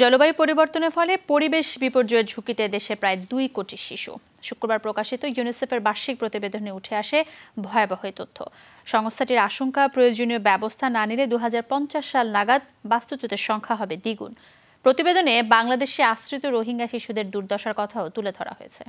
জলবায়ু পরিবর্তনের ফলে পরিবেশ বিপর্যয়ের ঝুঁকিতে দেশে প্রায় দুই কোটি শিশু। শুক্রবার প্রকাশিত ইউনিসেফের বার্ষিক প্রতিবেদনে উঠে আসে ভয়াবহ তথ্য। সংস্থাটির আশঙ্কা, প্রয়োজনীয় ব্যবস্থা না নিলে দু হাজার পঞ্চাশ সাল নাগাদ বাস্তুচ্যুতের সংখ্যা হবে দ্বিগুণ। প্রতিবেদনে বাংলাদেশে আশ্রিত রোহিঙ্গা শিশুদের দুর্দশার কথাও তুলে ধরা হয়েছে।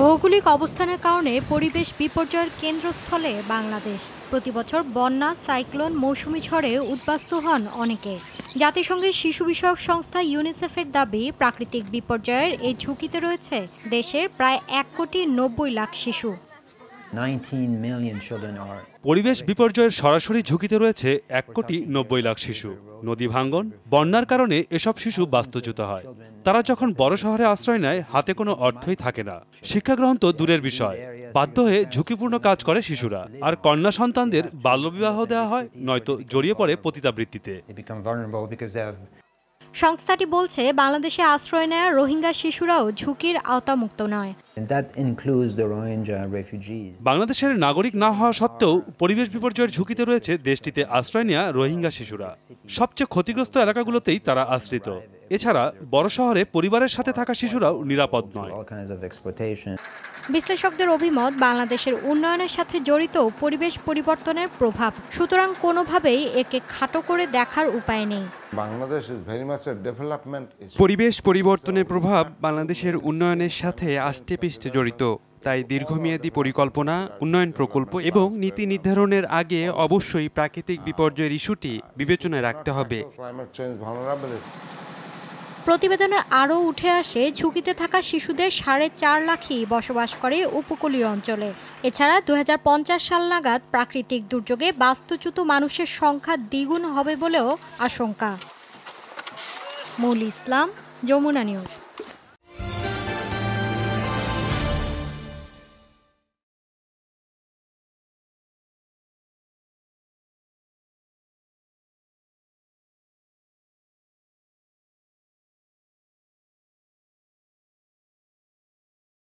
ভৌগোলিক অবস্থানের কারণে পরিবেশ বিপর্যয়ের কেন্দ্রস্থলে বাংলাদেশ। প্রতি বছর বন্যা, সাইক্লোন, মৌসুমি ঝড়ে উদ্বাস্ত হন অনেকে। জাতিসংঘের শিশু বিষয়ক সংস্থা ইউনিসেফের দাবি, প্রাকৃতিক বিপর্যয়ের এই ঝুঁকিতে রয়েছে দেশের প্রায় এক কোটি নব্বই লাখ শিশু। পরিবেশ বিপর্যয়ের সরাসরি ঝুঁকিতে রয়েছে এক কোটি নব্বই লাখ শিশু। নদী ভাঙ্গন বন্যার কারণে এসব শিশু বাস্তুচ্যুত হয়। তারা যখন বড় শহরে আশ্রয় নেয় হাতে কোনো অর্থই থাকে না। শিক্ষা গ্রহণ তো দূরের বিষয়। বাধ্য হয়ে ঝুঁকিপূর্ণ কাজ করে শিশুরা। আর কন্যা সন্তানদের বাল্যবিবাহ দেওয়া হয় নয়তো জড়িয়ে পড়ে পতিতাবৃত্তিতে। সংস্থাটি বলছে বাংলাদেশে আশ্রয় নেয়া রোহিঙ্গা শিশুরাও ঝুঁকির আওতামুক্ত নয়। বাংলাদেশের নাগরিক না হওয়া সত্ত্বেও পরিবেশ বিপর্যয়ের ঝুঁকিতে রয়েছে দেশটিতে আশ্রয় নেওয়া রোহিঙ্গা শিশুরা। সবচেয়ে ক্ষতিগ্রস্ত এলাকাগুলোতেই তারা আশ্রিত। এছাড়া বড় শহরে পরিবারের সাথে থাকা শিশুরাও নিরাপদ নয়। বিশ্লেষকদের অভিমত বাংলাদেশের উন্নয়নের সাথে জড়িত পরিবেশ পরিবর্তনের প্রভাব। সুতরাং কোনোভাবেই একে খাটো করে দেখার উপায় নেই। পরিবেশ পরিবর্তনের প্রভাব বাংলাদেশের উন্নয়নের সাথে আষ্টে পিষ্টে জড়িত। তাই দীর্ঘমেয়াদী পরিকল্পনা উন্নয়ন প্রকল্প এবং নীতি নির্ধারণের আগে অবশ্যই প্রাকৃতিক বিপর্যয়ের ইস্যুটি বিবেচনায় রাখতে হবে। প্রতিবেদনে আরও উঠে আসে, ঝুঁকিতে থাকা শিশুদের সাড়ে চার লাখই বসবাস করে উপকূলীয় অঞ্চলে। এছাড়া দু হাজার পঞ্চাশ সাল নাগাদ প্রাকৃতিক দুর্যোগে বাস্তুচ্যুত মানুষের সংখ্যা দ্বিগুণ হবে বলেও আশঙ্কা। মৌল ইসলাম, যমুনা নিউজ।